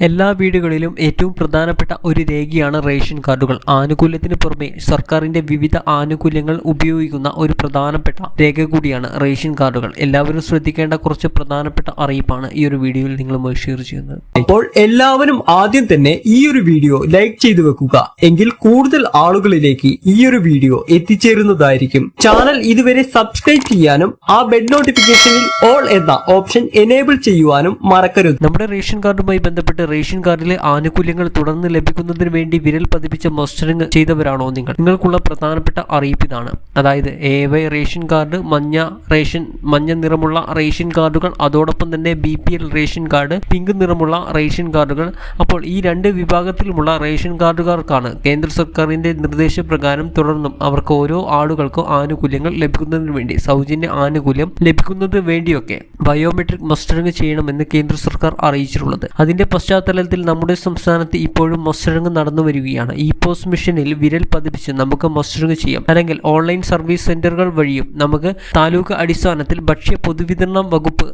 എല്ലാ വീടുകളിലും ഏറ്റവും പ്രധാനപ്പെട്ട ഒരു രേഖയാണ് റേഷൻ കാർഡുകൾ. ആനുകൂല്യത്തിന് പുറമെ സർക്കാരിന്റെ വിവിധ ആനുകൂല്യങ്ങൾ ഉപയോഗിക്കുന്ന ഒരു പ്രധാനപ്പെട്ട രേഖ കൂടിയാണ് റേഷൻ കാർഡുകൾ. എല്ലാവരും ശ്രദ്ധിക്കേണ്ട കുറച്ച് പ്രധാനപ്പെട്ട അറിയിപ്പാണ് ഈ ഒരു വീഡിയോയിൽ നിങ്ങളുമായി ഷെയർ ചെയ്യുന്നത്. അപ്പോൾ എല്ലാവരും ആദ്യം തന്നെ ഈ ഒരു വീഡിയോ ലൈക്ക് ചെയ്തു വെക്കുക. എങ്കിൽ കൂടുതൽ ആളുകളിലേക്ക് ഈ ഒരു വീഡിയോ എത്തിച്ചേരുന്നതായിരിക്കും. ചാനൽ ഇതുവരെ സബ്സ്ക്രൈബ് ചെയ്യാനും ആ ബെൽ നോട്ടിഫിക്കേഷനിൽ ഓൾ എന്ന ഓപ്ഷൻ എനേബിൾ ചെയ്യുവാനും മറക്കരുത്. നമ്മുടെ റേഷൻ കാർഡുമായി ബന്ധപ്പെട്ട് റേഷൻ കാർഡിലെ ആനുകൂല്യങ്ങൾ തുടർന്ന് ലഭിക്കുന്നതിന് വേണ്ടി വിരൽ പതിപ്പിച്ച മസ്റ്ററിംഗ് ചെയ്തവരാണോ നിങ്ങൾ? നിങ്ങൾക്കുള്ള പ്രധാനപ്പെട്ട അറിയിപ്പ് ഇതാണ്. അതായത് എ വൈ റേഷൻ കാർഡ് മഞ്ഞ റേഷൻ മഞ്ഞ നിറമുള്ള റേഷൻ കാർഡുകൾ അതോടൊപ്പം തന്നെ B P L ration card pink നിറമുള്ള റേഷൻ കാർഡുകൾ. അപ്പോൾ ഈ രണ്ട് വിഭാഗത്തിലുമുള്ള റേഷൻ കാർഡുകാർക്കാണ് കേന്ദ്ര സർക്കാരിന്റെ നിർദ്ദേശപ്രകാരം തുടർന്നും അവർക്ക് ഓരോ ആളുകൾക്കും ആനുകൂല്യങ്ങൾ ലഭിക്കുന്നതിന് വേണ്ടി സൗജന്യ ആനുകൂല്യം ലഭിക്കുന്നതിന് വേണ്ടിയൊക്കെ ബയോമെട്രിക് മസ്റ്ററിംഗ് ചെയ്യണമെന്ന് കേന്ദ്ര സർക്കാർ അറിയിച്ചിട്ടുള്ളത്. അതിന്റെ പശ്ചാത്തലത്തിൽ നമ്മുടെ സംസ്ഥാനത്ത് ഇപ്പോഴും മസ്റ്ററിംഗ് നടന്നു വരികയാണ്. ഇ പോസ് മിഷനിൽ വിരൽ പതിപ്പിച്ച് നമുക്ക് മസ്റ്ററിംഗ് ചെയ്യാം. അല്ലെങ്കിൽ ഓൺലൈൻ സർവീസ് സെന്ററുകൾ വഴിയും നമുക്ക് താലൂക്ക് അടിസ്ഥാനത്തിൽ ഭക്ഷ്യ പൊതുവിതരണ വകുപ്പ്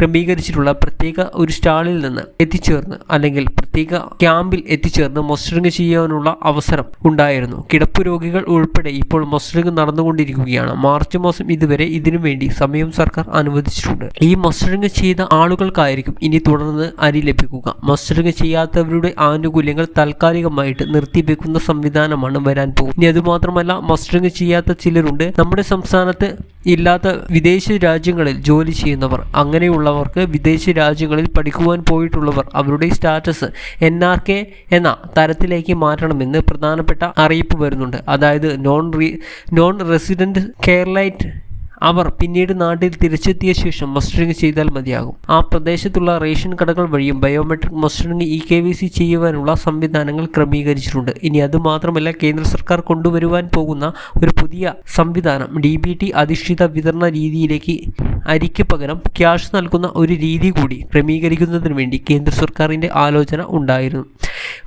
ക്രമീകരിച്ചിട്ടുള്ള പ്രത്യേക ഒരു സ്റ്റാളിൽ നിന്ന് എത്തിച്ചേർന്ന് അല്ലെങ്കിൽ പ്രത്യേക ക്യാമ്പിൽ എത്തിച്ചേർന്ന് മസ്റ്ററിംഗ് ചെയ്യാനുള്ള അവസരം ഉണ്ടായിരുന്നു. കിടപ്പ് രോഗികൾ ഉൾപ്പെടെ ഇപ്പോൾ മസ്റ്ററിംഗ് നടന്നുകൊണ്ടിരിക്കുകയാണ്. മാർച്ച് മാസം ഇതുവരെ ഇതിനു വേണ്ടി സമയം സർക്കാർ അനുവദിച്ചിട്ടുണ്ട്. ഈ മസ്റ്ററിംഗ് ചെയ്ത ആളുകൾക്കായിരിക്കും ഇനി തുടർന്ന് അരി ലഭിക്കുക. മസ്റ്ററിംഗ് ചെയ്യാത്തവരുടെ ആനുകൂല്യങ്ങൾ താൽക്കാലികമായിട്ട് നിർത്തിവെക്കുന്ന സംവിധാനമാണ് വരാൻ പോകുന്നത്. ഇനി അതുമാത്രമല്ല മസ്റ്ററിംഗ് ചെയ്യാത്ത ചിലരുണ്ട്. നമ്മുടെ സംസ്ഥാനത്ത് ഇല്ലാത്ത വിദേശ രാജ്യങ്ങളിൽ ജോലി ചെയ്യുന്നവർ അങ്ങനെയുള്ളവർക്ക് വിദേശ രാജ്യങ്ങളിൽ പഠിക്കുവാൻ പോയിട്ടുള്ളവർ അവരുടെ സ്റ്റാറ്റസ് എൻ ആർ കെ എന്ന തരത്തിലേക്ക് മാറ്റണമെന്ന് പ്രധാനപ്പെട്ട അറിയിപ്പ് വരുന്നുണ്ട്. അതായത് non re non resident Keralite അവർ പിന്നീട് നാട്ടിൽ തിരിച്ചെത്തിയ ശേഷം മസ്റ്ററിംഗ് ചെയ്താൽ മതിയാകും. ആ പ്രദേശത്തുള്ള റേഷൻ കടകൾ വഴിയും biometric mustering E K Y C ചെയ്യുവാനുള്ള സംവിധാനങ്ങൾ ക്രമീകരിച്ചിട്ടുണ്ട്. ഇനി അതുമാത്രമല്ല കേന്ദ്ര സർക്കാർ കൊണ്ടുവരുവാൻ പോകുന്ന ഒരു പുതിയ സംവിധാനം ഡി ബി ടി അധിഷ്ഠിത വിതരണ രീതിയിലേക്ക് അരിക്ക് പകരം ക്യാഷ് നൽകുന്ന ഒരു രീതി കൂടി ക്രമീകരിക്കുന്നതിന് വേണ്ടി കേന്ദ്ര സർക്കാരിന്റെ ആലോചന ഉണ്ടായിരുന്നു.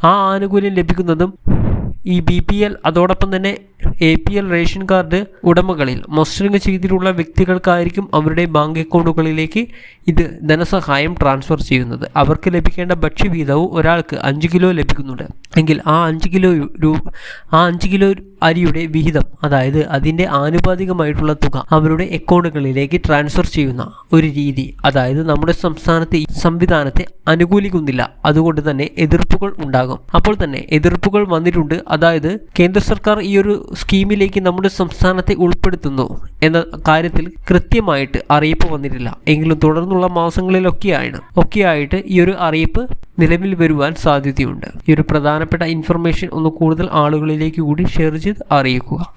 ആ ആനുകൂല്യം ലഭിക്കുന്നതും ഈ ബി പി എൽ അതോടൊപ്പം തന്നെ A P L ration card ഉടമകളിൽ mustering ചെയ്തിട്ടുള്ള വ്യക്തികൾക്കായിരിക്കും അവരുടെ ബാങ്ക് അക്കൗണ്ടുകളിലേക്ക് ഇത് ധനസഹായം ട്രാൻസ്ഫർ ചെയ്യുന്നത്. അവർക്ക് ലഭിക്കേണ്ട ഭക്ഷ്യവീതവും ഒരാൾക്ക് അഞ്ച് കിലോ ലഭിക്കുന്നുണ്ട്. എങ്കിൽ ആ അഞ്ച് കിലോ രൂപ ആ അഞ്ച് കിലോ അരിയുടെ വിഹിതം അതായത് അതിന്റെ ആനുപാതികമായിട്ടുള്ള തുക അവരുടെ അക്കൗണ്ടുകളിലേക്ക് ട്രാൻസ്ഫർ ചെയ്യുന്ന ഒരു രീതി. അതായത് നമ്മുടെ സംസ്ഥാനത്തെ ഈ സംവിധാനത്തെ അനുകൂലിക്കുന്നില്ല. അതുകൊണ്ട് തന്നെ എതിർപ്പുകൾ ഉണ്ടാകും. അപ്പോൾ തന്നെ എതിർപ്പുകൾ വന്നിട്ടുണ്ട്. അതായത് കേന്ദ്ര സർക്കാർ ഈ ഒരു സ്കീമിലേക്ക് നമ്മുടെ സംസ്ഥാനത്തെ ഉൾപ്പെടുത്തുന്നു എന്ന കാര്യത്തിൽ കൃത്യമായിട്ട് അറിയിപ്പ് വന്നിട്ടില്ല. എങ്കിലും തുടർന്നുള്ള മാസങ്ങളിലൊക്കെയാണ് ഒക്കെയായിട്ട് ഈ ഒരു അറിയിപ്പ് നിലവിൽ വരുവാൻ സാധ്യതയുണ്ട്. ഈ ഒരു പ്രധാനപ്പെട്ട ഇൻഫർമേഷൻ ഒന്ന് കൂടുതൽ ആളുകളിലേക്ക് കൂടി ഷെയർ ചെയ്ത് അറിയിക്കുക.